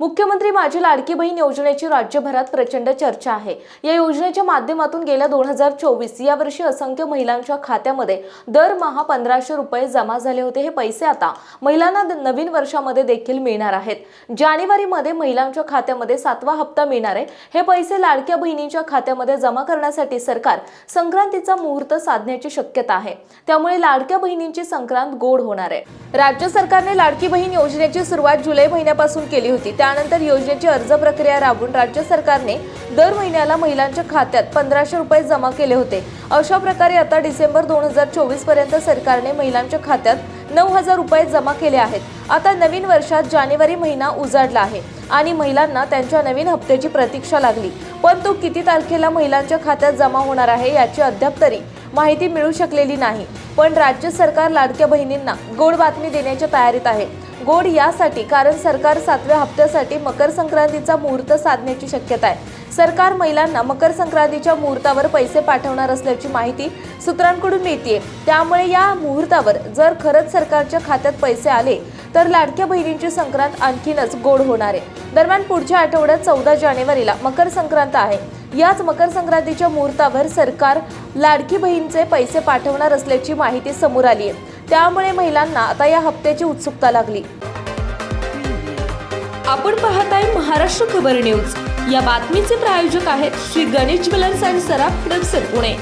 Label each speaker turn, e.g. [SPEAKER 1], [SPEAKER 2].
[SPEAKER 1] मुख्यमंत्री माझी लाडकी बहीण योजनेची राज्यभरात प्रचंड चर्चा आहे. या योजनेच्या माध्यमातून गेल्या दोन हजार चोवीस या वर्षी असंख्य महिलांच्या खात्यामध्ये दरमहा पंधराशे रुपये जमा झाले होते. हे पैसे आता महिलांना नवीन वर्षामध्ये देखील मिळणार आहेत. जानेवारीमध्ये महिलांच्या खात्यामध्ये सातवा हप्ता मिळणार आहे. हे पैसे लाडक्या बहिणींच्या खात्यामध्ये जमा करण्यासाठी सरकार संक्रांतीचा मुहूर्त साधण्याची शक्यता आहे. त्यामुळे लाडक्या बहिणींची संक्रांत गोड होणार आहे. राज्य सरकारने लाडकी बहीण योजनेची सुरुवात जुलै महिन्यापासून केली होती. त्या त्यानंतर योजनेची अर्ज प्रक्रिया राबवून राज्य सरकारने दर महिन्याला महिलांच्या खात्यात पंधराशे रुपये जमा केले होते. अशा प्रकारे आता डिसेंबर दोन हजार चोवीसपर्यंत सरकारने महिलांच्या खात्यात नऊ हजार रुपये जमा केले आहेत. आता नवीन वर्षात जानेवारी महिना उजाडला आहे आणि महिलांना त्यांच्या नवीन हप्त्याची प्रतीक्षा लागली. पण तो किती तारखेला महिलांच्या खात्यात जमा होणार आहे याची अद्याप तरी माहिती मिळू शकलेली नाही. पण राज्य सरकार लाडक्या बहिणींना गोड बातमी देण्याच्या तयारीत आहे. गोड यासाठी कारण सरकार सातव्या हप्त्यासाठी मकर संक्रांतीचा मुहूर्त साधण्याची शक्यता आहे. सरकार महिलांना मकर संक्रांतीच्या मुहूर्तावर पैसे पाठवणार असल्याची माहिती सूत्रांकडून मिळते त्यामुळे या मुहूर्तावर जर खरंच सरकारच्या खात्यात पैसे आले तर लाडक्या बहिणींची संक्रांत आणखीनच गोड होणार आहे. दरम्यान पुढच्या आठवड्यात चौदा जानेवारीला मकर संक्रांत आहे. याच मकर संक्रांतीच्या मुहूर्तावर सरकार लाडकी बहीणचे पैसे पाठवणार असल्याची माहिती समोर आली आहे त्यामुळे महिलांना आता या हप्त्याची उत्सुकता लागली. आपण पाहत आहे महाराष्ट्र खबर न्यूज. या बातमीचे प्रायोजक आहेत श्री गणेश ज्वेलर्स अँड सराफ हडपसर पुणे.